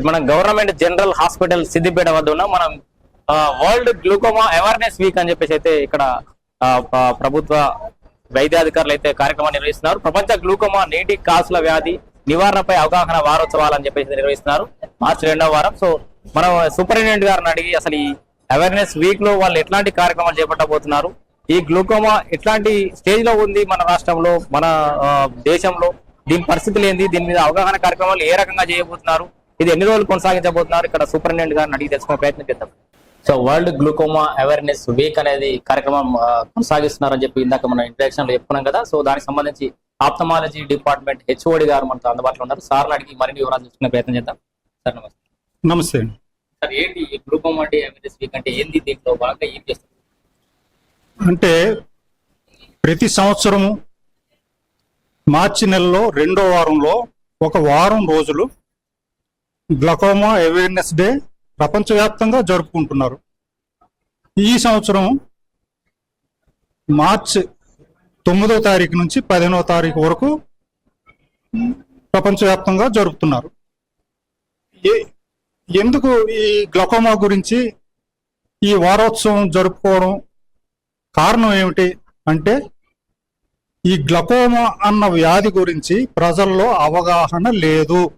But మనం government general hospital Siddipet వద్ద ఉన్న. మనం వరల్డ్ గ్లూకోమా అవేర్నెస్ వీక్ అని చెప్పేసి అయితే ఇక్కడ ప్రభుత్వ వైద్యాధికారులు అయితే కార్యక్రమాన్ని నిర్వహిస్తున్నారు. ప్రపంచ గ్లూకోమా నీటి కాసుల వ్యాధి నివారణపై అవగాహన వారోత్సవాలు అని చెప్పేసి నిర్వహిస్తున్నారు. మార్చి రెండవ వారం. సో మనం సూపరింటెండెంట్ గారిని అడిగి అసలు ఈ అవేర్నెస్ వీక్లో వాళ్ళు ఎట్లాంటి కార్యక్రమాలు చేపట్టబోతున్నారు? ఈ గ్లూకోమా ఎట్లాంటి స్టేజ్లో ఉంది మన రాష్ట్రంలో మన దేశంలో? దీని పరిస్థితులు ఏంది? దీని మీద అవగాహన కార్యక్రమాలు ఏ రకంగా చేయబోతున్నారు? ఇది ఎన్ని రోజులు కొనసాగించబోతున్నారు? ఇక్కడ సూపరింటెండెంట్ గారిని అడిగి తెలుసుకునే ప్రయత్నం చేద్దాం. So world glaucoma awareness week అనేది కార్యక్రమం కొనసాగిస్తున్నారని చెప్పి ఇందాక మనం ఇంట్రడక్షన్లో చెప్పుకున్నాం కదా. సో దానికి సంబంధించి ఆప్తమాలజీ డిపార్ట్మెంట్ హెచ్ఓడి గారు మనతో అందుబాటులో ఉన్నారు. సార్ని అడిగి మరిన్ని వివరాలు తెలుసుకునే ప్రయత్నం చేద్దాం. సార్ నమస్తే. నమస్తే. సార్ ఏంటి ఈ గ్లూకోమా అంటే అవేర్నెస్ వీక్ అంటే ఏంది? దీంట్లో బాగా ఏం చేస్తారు? అంటే ప్రతి సంవత్సరము మార్చి నెలలో రెండో వారంలో ఒక వారం రోజులు గ్లకోమా అవేర్నెస్ డే ప్రపంచవ్యాప్తంగా జరుపుకుంటున్నారు. ఈ సంవత్సరం మార్చ్ తొమ్మిదో తారీఖు నుంచి పదిహేనో తారీఖు వరకు ప్రపంచవ్యాప్తంగా జరుపుతున్నారు. ఎందుకు ఈ గ్లకోమా గురించి ఈ వారోత్సవం జరుపుకోవడం కారణం ఏమిటి అంటే ఈ గ్లకోమా అన్న వ్యాధి గురించి ప్రజల్లో అవగాహన లేదు.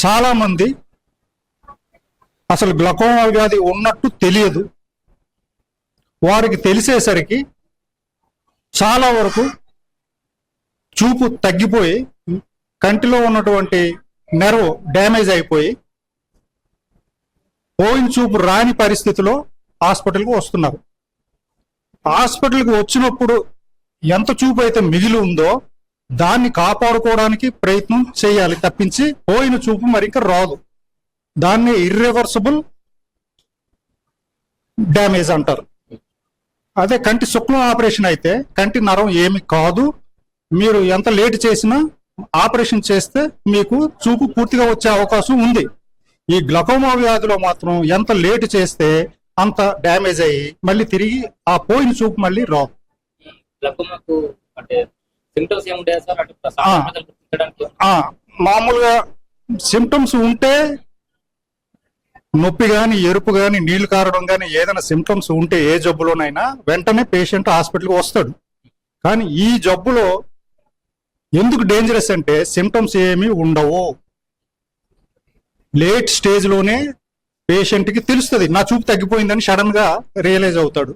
చాలామంది అసలు గ్లకోమా వ్యాధి ఉన్నట్టు తెలియదు. వారికి తెలిసేసరికి చాలా వరకు చూపు తగ్గిపోయి కంటిలో ఉన్నటువంటి నెర్వ్ డ్యామేజ్ అయిపోయి పోయిన చూపు రాని పరిస్థితిలో హాస్పిటల్కి వస్తున్నారు. హాస్పిటల్కి వచ్చినప్పుడు ఎంత చూపు అయితే మిగిలి ఉందో దాన్ని కాపాడుకోవడానికి ప్రయత్నం చేయాలి తప్పించి పోయిన చూపు మరి ఇంకా రాదు. దాన్ని ఇర్రివర్సబుల్ డ్యామేజ్ అంటారు. అదే కంటి శుక్లం ఆపరేషన్ అయితే కంటి నరం ఏమి కాదు. మీరు ఎంత లేట్ చేసినా ఆపరేషన్ చేస్తే మీకు చూపు పూర్తిగా వచ్చే అవకాశం ఉంది. ఈ గ్లకోమా వ్యాధిలో మాత్రం ఎంత లేట్ చేస్తే అంత డ్యామేజ్ అయ్యి మళ్ళీ తిరిగి ఆ పోయిన చూపు మళ్ళీ రాదు. అంటే సిమ్టమ్స్ ఏముంటాయి సార్? అంటే సామాన్య ప్రజలు గుర్తించడానికి? ఆ మామూలుగా సిమ్టమ్స్ ఉంటే నొప్పి గాని ఎరుపు గాని నీళ్ళు కారడం గాని ఏదైనా సిమ్టమ్స్ ఉంటే ఏ జబ్బులోనైనా వెంటనే పేషెంట్ హాస్పిటల్కి వస్తాడు. కానీ ఈ జబ్బులో ఎందుకు డేంజరస్ అంటే సిమ్టమ్స్ ఏమీ ఉండవు. లేట్ స్టేజ్లోనే పేషెంట్కి తెలుస్తుంది. నా చూపు తగ్గిపోయిందని సడన్గా రియలైజ్ అవుతాడు.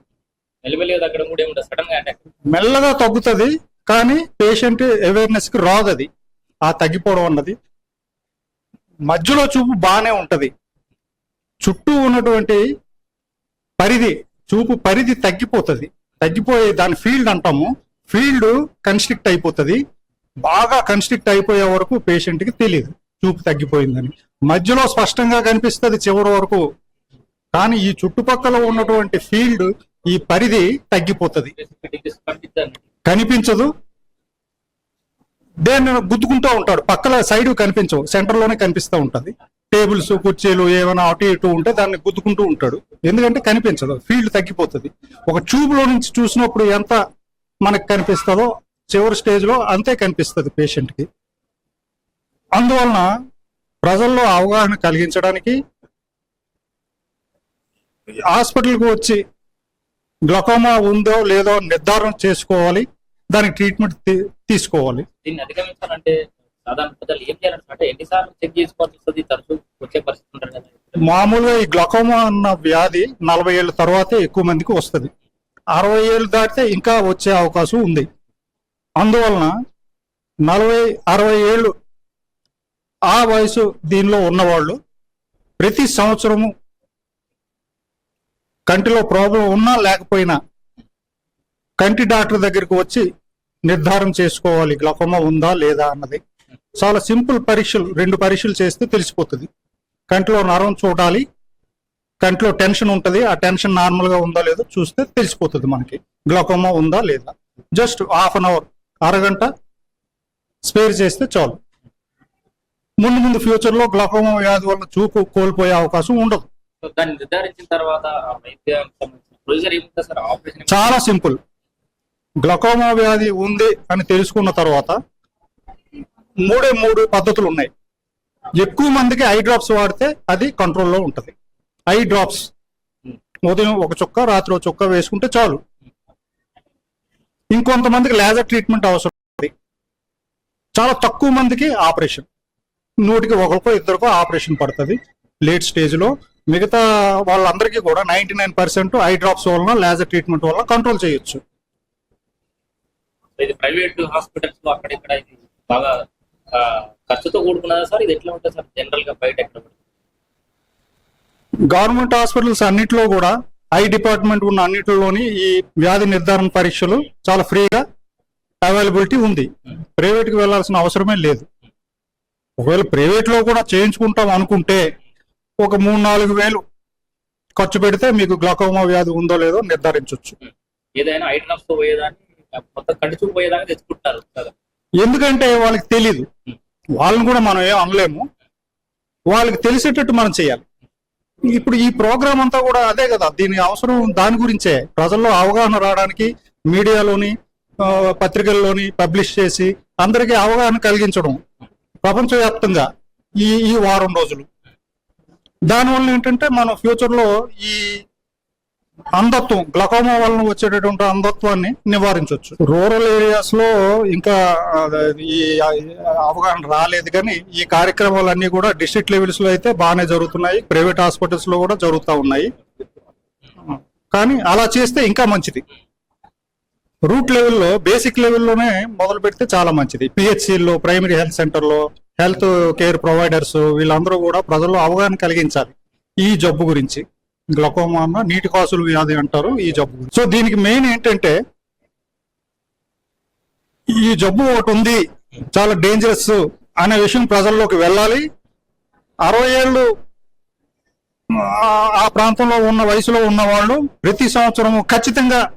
మెల్లగా తగ్గుతుంది. కానీ పేషెంట్ అవేర్నెస్కి రాదు అది. ఆ తగ్గిపోవడం అన్నది. మధ్యలో చూపు బాగానే ఉంటది. చుట్టూ ఉన్నటువంటి పరిధి చూపు పరిధి తగ్గిపోతుంది. తగ్గిపోయే దాని ఫీల్డ్ అంటాము. ఫీల్డ్ కన్స్ట్రిక్ట్ అయిపోతుంది. బాగా కన్స్ట్రిక్ట్ అయిపోయే వరకు పేషెంట్కి తెలియదు చూపు తగ్గిపోయిందని. మధ్యలో స్పష్టంగా కనిపిస్తుంది చివరి వరకు. కానీ ఈ చుట్టుపక్కల ఉన్నటువంటి ఫీల్డ్ ఈ పరిధి తగ్గిపోతుంది. కనిపించదు. దేన్ని గుద్దుకుంటూ ఉంటాడు. పక్కల సైడ్ కనిపించవు. సెంటర్లోనే కనిపిస్తూ ఉంటుంది. టేబుల్స్ కుర్చీలు ఏమైనా అటు ఇటు ఉంటే దాన్ని గుద్దుకుంటూ ఉంటాడు. ఎందుకంటే కనిపించదు. ఫీల్డ్ తగ్గిపోతుంది. ఒక ట్యూబ్లో నుంచి చూసినప్పుడు ఎంత మనకు కనిపిస్తుందో చివరి స్టేజ్లో అంతే కనిపిస్తుంది పేషెంట్కి అందువలన ప్రజల్లో అవగాహన కలిగించడానికి హాస్పిటల్కి వచ్చి గ్లకోమా ఉందో లేదో నిర్ధారణ చేసుకోవాలి దానికి ట్రీట్మెంట్ తీసుకోవాలి. దీన్ని అధిగమించాలంటే సాధారణ ప్రజలు ఏం చేయాలంటే అంటే ఎన్నిసార్లు చెక్ చేసుకోవాల్సి వస్తుంది తరచూ వచ్చే పరిస్థితి ఉంటారు కదా. మామూలుగా ఈ గ్లకోమా అన్న వ్యాధి నలభై ఏళ్ళ తర్వాతే ఎక్కువ మందికి వస్తుంది. అరవై ఏళ్ళు దాటితే ఇంకా వచ్చే అవకాశం ఉంది. అందువలన నలభై అరవై ఏళ్ళు ఆ వయసు దీనిలో ఉన్నవాళ్ళు ప్రతి సంవత్సరము కంటిలో ప్రాబ్లం ఉన్నా లేకపోయినా కంటి డాక్టర్ దగ్గరికి వచ్చి నిర్ధారం చేసుకోవాలి గ్లకోమా ఉందా లేదా అన్నది. చాలా సింపుల్ పరీక్షలు రెండు పరీక్షలు చేస్తే తెలిసిపోతుంది. కంటిలో నరం చూడాలి కంటిలో టెన్షన్ ఉంటుంది ఆ టెన్షన్ నార్మల్గా ఉందా లేదో చూస్తే తెలిసిపోతుంది మనకి. గ్లకోమా ఉందా లేదా. జస్ట్ హాఫ్ అన్ అవర్ అరగంట స్పేర్ చేస్తే చాలు. ముందు ముందు ఫ్యూచర్లో గ్లకోమా వ్యాధి వల్ల చూపు కోల్పోయే అవకాశం ఉండదు. దాన్ని నిర్ధారించిన తర్వాత సార్ ఆపరేషన్ చాలా సింపుల్. గ్లకోమా వ్యాధి ఉంది అని తెలుసుకున్న తర్వాత మూడే మూడు పద్ధతులు ఉన్నాయి. ఎక్కువ మందికి ఐ డ్రాప్స్ వాడితే అది కంట్రోల్లో ఉంటుంది. ఐ డ్రాప్స్ ఉదయం ఒక చుక్క రాత్రి ఒక చుక్క వేసుకుంటే చాలు. ఇంకొంతమందికి లేజర్ ట్రీట్మెంట్ అవసరం చాలా తక్కువ మందికి ఆపరేషన్. నూటికి ఒకరికో ఇద్దరికో ఆపరేషన్ పడుతుంది. లేట్ స్టేజ్లో మిగతా వాళ్ళందరికీ కూడా ninety nine percent eye drops వలన లేజర్ ట్రీట్మెంట్ వల్ల కంట్రోల్ చేయొచ్చు. ప్రైవేట్ హాస్పిటల్స్ అక్కడ ఇక్కడ బాగా ఖర్చుతో కూడుకున్నదా సార్? ఇది ఎట్లా ఉంటుంది సార్ జనరల్గా బయట ఎక్కడ కూడా? గవర్నమెంట్ హాస్పిటల్స్ అన్నిటిలో కూడా ఐ డిపార్ట్మెంట్ ఉన్న అన్నిటిలోని ఈ వ్యాధి నిర్ధారణ పరీక్షలు చాలా ఫ్రీగా అవైలబిలిటీ ఉంది. ప్రైవేట్కి వెళ్ళాల్సిన అవసరమే లేదు. ఒకవేళ ప్రైవేట్లో కూడా చేయించుకుంటాం అనుకుంటే ఒక మూడు నాలుగు వేలు ఖర్చు పెడితే మీకు గ్లకోమా వ్యాధి ఉందో లేదో నిర్ధారించవచ్చు ఏదైనా పోయేదాన్ని తెచ్చుకుంటారు ఎందుకంటే వాళ్ళకి తెలియదు వాళ్ళని కూడా మనం ఏం అనలేము. వాళ్ళకి తెలిసేటట్టు మనం చేయాలి. ఇప్పుడు ఈ ప్రోగ్రామ్ అంతా కూడా అదే కదా. దీని అవసరం దాని గురించే. ప్రజల్లో అవగాహన రావడానికి మీడియాలోని పత్రికల్లోని పబ్లిష్ చేసి అందరికీ అవగాహన కలిగించడం ప్రపంచవ్యాప్తంగా ఈ ఈ వారం రోజులు. దానివల్ల ఏంటంటే మనం ఫ్యూచర్లో ఈ అంధత్వం గ్లకోమా వలన వచ్చేటటువంటి అంధత్వాన్ని నివారించవచ్చు. రూరల్ ఏరియాస్లో ఇంకా ఈ అవగాహన రాలేదు కానీ ఈ కార్యక్రమాలన్నీ కూడా డిస్ట్రిక్ట్ లెవెల్స్లో అయితే బాగానే జరుగుతున్నాయి. ప్రైవేట్ హాస్పిటల్స్లో కూడా జరుగుతూ ఉన్నాయి. కానీ అలా చేస్తే ఇంకా మంచిది. రూట్ లెవెల్లో బేసిక్ లెవెల్లోనే మొదలు పెడితే చాలా మంచిది. పిహెచ్సిలో ప్రైమరీ హెల్త్ సెంటర్లో హెల్త్ కేర్ ప్రొవైడర్స్ వీళ్ళందరూ కూడా ప్రజల్లో అవగాహన కలిగించాలి ఈ జబ్బు గురించి. గ్లకోమా అన్న నీటి కాసులు వ్యాధి అంటారు ఈ జబ్బు గురించి. సో దీనికి మెయిన్ ఏంటంటే ఈ జబ్బు ఒకటి ఉంది చాలా డేంజరస్ అనే విషయం ప్రజల్లోకి వెళ్ళాలి. అరవై ఏళ్ళు ఆ- ప్రాంతంలో ఉన్న వయసులో ఉన్న వాళ్ళు ప్రతి సంవత్సరం ఖచ్చితంగా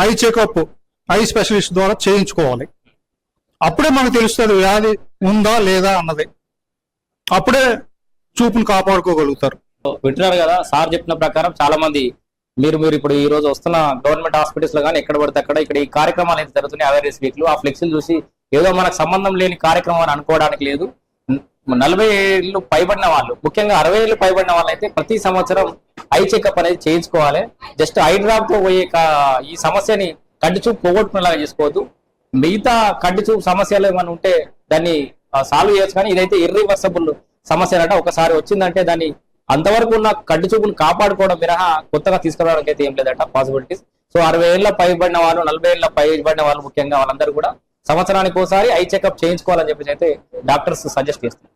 ఐ చెకప్ ఐ స్పెషలిస్ట్ ద్వారా చేయించుకోవాలి. అప్పుడే మనకు తెలుస్తుంది వ్యాధి ఉందా లేదా అన్నది. అప్పుడే చూపును కాపాడుకోగలుగుతారు. వింటున్నారు కదా సార్ చెప్పిన ప్రకారం చాలా మంది మీరు మీరు ఇప్పుడు ఈ రోజు వస్తున్న గవర్నమెంట్ హాస్పిటల్స్లో కానీ ఎక్కడ పడితే అక్కడ ఇక్కడ ఈ కార్యక్రమాలు అయితే జరుగుతున్నాయి అవేర్నెస్ వీక్ ఆ ఫ్లెక్సీలు చూసి ఏదో మనకు సంబంధం లేని కార్యక్రమం అని అనుకోవడానికి లేదు. నలభై ఏళ్ళు పైబడిన వాళ్ళు ముఖ్యంగా అరవై ఏళ్ళు పైబడిన వాళ్ళు అయితే ప్రతి సంవత్సరం ఐ చెకప్ అనేది చేయించుకోవాలి. జస్ట్ ఐ డ్రాప్తో పోయే ఈ సమస్యని కంటి చూపు పోగొట్టుకునేలాగా చేసుకోవద్దు. మిగతా కంటి చూపు సమస్యలు ఏమైనా ఉంటే దాన్ని సాల్వ్ చేయొచ్చు. కానీ ఇదైతే ఇర్రివర్సబుల్ సమస్య అంట ఒకసారి వచ్చిందంటే దాన్ని అంతవరకు ఉన్న కంటి చూపును కాపాడుకోవడం మినహా కొత్తగా తీసుకురావడానికి అయితే ఏం లేదట. పాసిబిలిటీస్ సో అరవై ఏళ్ళ పైబడిన వాళ్ళు నలభై ఏళ్ళ పైబడిన వాళ్ళు ముఖ్యంగా వాళ్ళందరూ కూడా సంవత్సరానికి ఒకసారి ఐ చెకప్ చేయించుకోవాలని చెప్పేసి అయితే డాక్టర్స్ సజెస్ట్ చేస్తారు